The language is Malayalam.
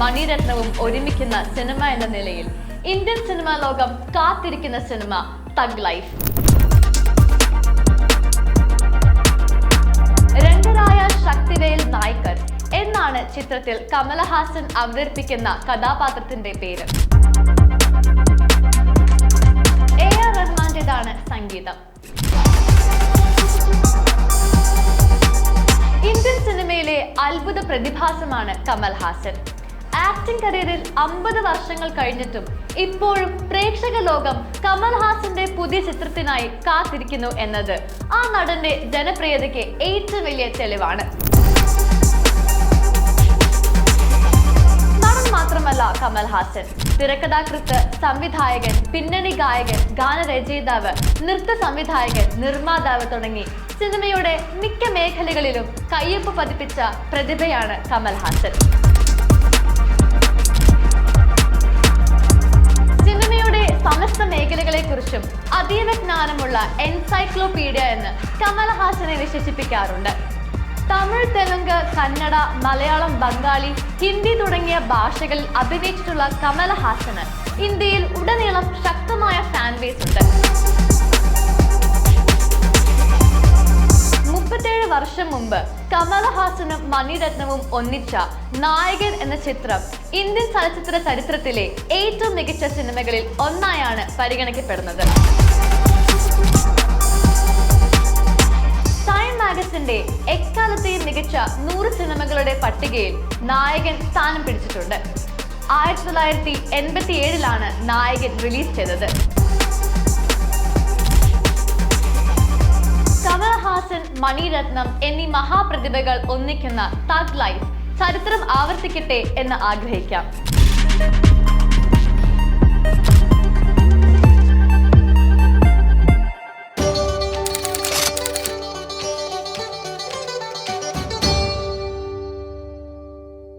മണിരത്നവും ഒരുമിക്കുന്ന സിനിമ എന്ന നിലയിൽ ഇന്ത്യൻ സിനിമാ ലോകം കാത്തിരിക്കുന്ന cinema Thug Life Rangaraya Sakthivel Naicker എന്നാണ് ചിത്രത്തിൽ കമലഹാസൻ അവതരിപ്പിക്കുന്ന കഥാപാത്രത്തിന്റെ പേര്. എ ആർ റഹ്മാന്റേതാണ് സംഗീതം. ഇന്ത്യൻ സിനിമയിലെ അത്ഭുത പ്രതിഭാസമാണ് കമൽഹാസൻ. ആക്ടിംഗ് കരിയറിൽ അമ്പത് വർഷങ്ങൾ കഴിഞ്ഞിട്ടും ഇപ്പോഴും പ്രേക്ഷക ലോകം കമൽഹാസന്റെ പുതിയ ചിത്രത്തിനായി കാത്തിരിക്കുന്നു എന്നത് ആ നടന്റെ ജനപ്രിയതയ്ക്ക് ഏറ്റവും വലിയ തെളിവാണ്. മാത്രമല്ല കമൽഹാസൻ. തിരക്കഥാകൃത്ത് സംവിധായകൻ പിന്നണി ഗായകൻ ഗാനരചയിതാവ് നൃത്ത സംവിധായകൻ നിർമ്മാതാവ് തുടങ്ങി സിനിമയുടെ മിക്ക മേഖലകളിലും കയ്യൊപ്പ് പതിപ്പിച്ച പ്രതിഭയാണ് കമൽഹാസൻ. മേഖലകളെക്കുറിച്ചും അതീവ ജ്ഞാനമുള്ള എൻസൈക്ലോപീഡിയ എന്ന് കമൽഹാസനെ വിശേഷിപ്പിക്കാറുണ്ട്. തമിഴ് തെലുങ്ക് കന്നഡ മലയാളം ബംഗാളി ഹിന്ദി തുടങ്ങിയ ഭാഷകളിൽ അഭിനയിച്ചിട്ടുള്ള കമൽഹാസന് ഇന്ത്യയിൽ ഉടനീളം ശക്തമായ ഫാൻ ബേസ് ഉണ്ട്. വർഷം മുമ്പ് കമലഹാസനും മണിരത്നവും ഒന്നിച്ച നായകൻ എന്ന ചിത്രം ഇന്ത്യൻ ചലച്ചിത്ര ചരിത്രത്തിലെ ഏറ്റവും മികച്ച സിനിമകളിൽ ഒന്നായാണ് പരിഗണിക്കപ്പെടുന്നത്. ടൈം മാഗസിന്റെ എക്കാലത്തെയും മികച്ച നൂറ് സിനിമകളുടെ പട്ടികയിൽ നായകൻ സ്ഥാനം പിടിച്ചിട്ടുണ്ട്. ആയിരത്തി തൊള്ളായിരത്തി എൺപത്തി ഏഴിലാണ് നായകൻ റിലീസ് ചെയ്തത്. മണിരത്നം എന്നീ മഹാപ്രതിഭകൾ ഒന്നിക്കുന്ന തഗ് ലൈഫ് ചരിത്രം ആവർത്തിക്കട്ടെ എന്ന് ആഗ്രഹിക്കാം.